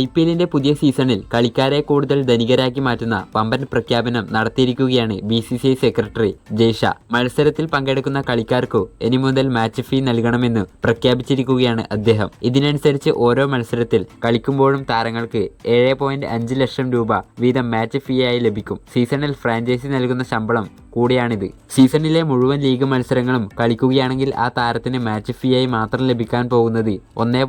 I P എല്ലിന്റെ പുതിയ സീസണിൽ കളിക്കാരെ കൂടുതൽ ധനികരാക്കി മാറ്റുന്ന പമ്പൻ പ്രഖ്യാപനം നടത്തിയിരിക്കുകയാണ് B C C I secretary Jay Shah. മത്സരത്തിൽ പങ്കെടുക്കുന്ന കളിക്കാർക്കു ഇനി മുതൽ മാച്ച് ഫീ നൽകണമെന്ന് പ്രഖ്യാപിച്ചിരിക്കുകയാണ് അദ്ദേഹം. ഇതിനനുസരിച്ച് ഓരോ മത്സരത്തിൽ കളിക്കുമ്പോഴും താരങ്ങൾക്ക് ഏഴ് പോയിന്റ് അഞ്ച് ലക്ഷം രൂപ വീതം മാച്ച് ഫീ ആയി ലഭിക്കും. സീസണിൽ ഫ്രാഞ്ചൈസി നൽകുന്ന ശമ്പളം കൂടിയാണിത്. സീസണിലെ മുഴുവൻ ലീഗ് മത്സരങ്ങളും കളിക്കുകയാണെങ്കിൽ ആ താരത്തിന് മാച്ച് ഫീ ആയി മാത്രം ലഭിക്കാൻ പോകുന്നത് ഒന്നേ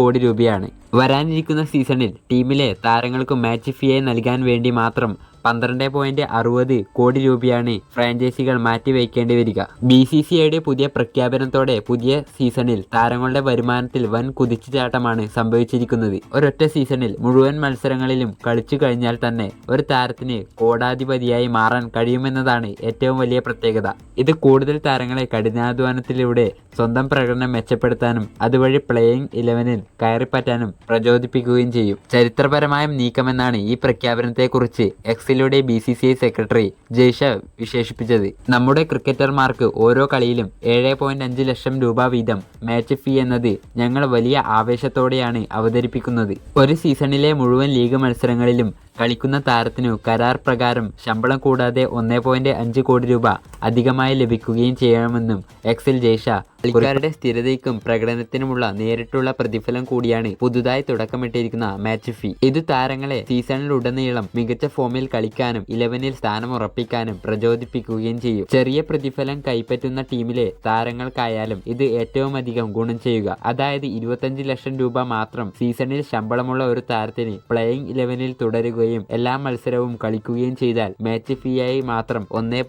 കോടി രൂപയാണ്. വരാനിരിക്കുന്ന സീസണിൽ ടീമിലെ താരങ്ങൾക്ക് മാച്ച് ഫിയെ നൽകാൻ വേണ്ടി മാത്രം പന്ത്രണ്ട് പോയിന്റ് അറുപത് കോടി രൂപയാണ് ഫ്രാഞ്ചൈസികൾ മാറ്റിവെക്കേണ്ടി വരിക. ബി സി സി ഐയുടെ പുതിയ പ്രഖ്യാപനത്തോടെ പുതിയ സീസണിൽ താരങ്ങളുടെ വരുമാനത്തിൽ വൻ കുതിച്ചുചാട്ടമാണ് സംഭവിച്ചിരിക്കുന്നത്. ഒരൊറ്റ സീസണിൽ മുഴുവൻ മത്സരങ്ങളിലും കളിച്ചു കഴിഞ്ഞാൽ തന്നെ ഒരു താരത്തിന് കോടാധിപതിയായി മാറാൻ കഴിയുമെന്നതാണ് ഏറ്റവും വലിയ പ്രത്യേകത. ഇത് കൂടുതൽ താരങ്ങളെ കഠിനാധ്വാനത്തിലൂടെ സ്വന്തം പ്രകടനം മെച്ചപ്പെടുത്താനും അതുവഴി പ്ലേയിങ് ഇലവനിൽ കയറിപ്പറ്റാനും പ്രചോദിപ്പിക്കുകയും ചെയ്യും. ചരിത്രപരമായ നീക്കമെന്നാണ് ഈ പ്രഖ്യാപനത്തെക്കുറിച്ച് എക്സിലൂടെ B C C I secretary Jay Shah വിശേഷിപ്പിച്ചത്. നമ്മുടെ ക്രിക്കറ്റർമാർക്ക് ഓരോ കളിയിലും ഏഴ് പോയിന്റ് അഞ്ച് ലക്ഷം രൂപ വീതം മാച്ച് ഫീ എന്നത് ഞങ്ങൾ വലിയ ആവേശത്തോടെയാണ് അവതരിപ്പിക്കുന്നത്. ഒരു സീസണിലെ മുഴുവൻ ലീഗ് മത്സരങ്ങളിലും കളിക്കുന്ന താരത്തിനു കരാർ പ്രകാരം ശമ്പളം കൂടാതെ ഒന്നേ പോയിന്റ് അഞ്ച് കോടി രൂപ അധികമായി ലഭിക്കുകയും ചെയ്യണമെന്നും എക്സിൽ ജയ്ഷ കളിക്കാരുടെ സ്ഥിരതയ്ക്കും പ്രകടനത്തിനുമുള്ള നേരിട്ടുള്ള പ്രതിഫലം കൂടിയാണ് പുതുതായി തുടക്കമിട്ടിരിക്കുന്ന മാച്ച് ഫീ ഇത് താരങ്ങളെ സീസണിലുടനീളം മികച്ച ഫോമിൽ കളിക്കാനും ഇലവനിൽ സ്ഥാനം ഉറപ്പിക്കാനും പ്രചോദിപ്പിക്കുകയും ചെയ്യും. ചെറിയ പ്രതിഫലം കൈപ്പറ്റുന്ന ടീമിലെ താരങ്ങൾക്കായാലും ഇത് ഏറ്റവും അധികം ഗുണം ചെയ്യുക. അതായത് ഇരുപത്തഞ്ച് ലക്ഷം രൂപ മാത്രം സീസണിൽ ശമ്പളമുള്ള ഒരു താരത്തിന് പ്ലേയിങ് ഇലവനിൽ തുടരുകയും എല്ലാ മത്സരവും കളിക്കുകയും ചെയ്താൽ മാച്ച് ഫീ ആയി മാത്രം ഒന്നേ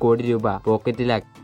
കോടി രൂപ പോക്കറ്റിലാക്കി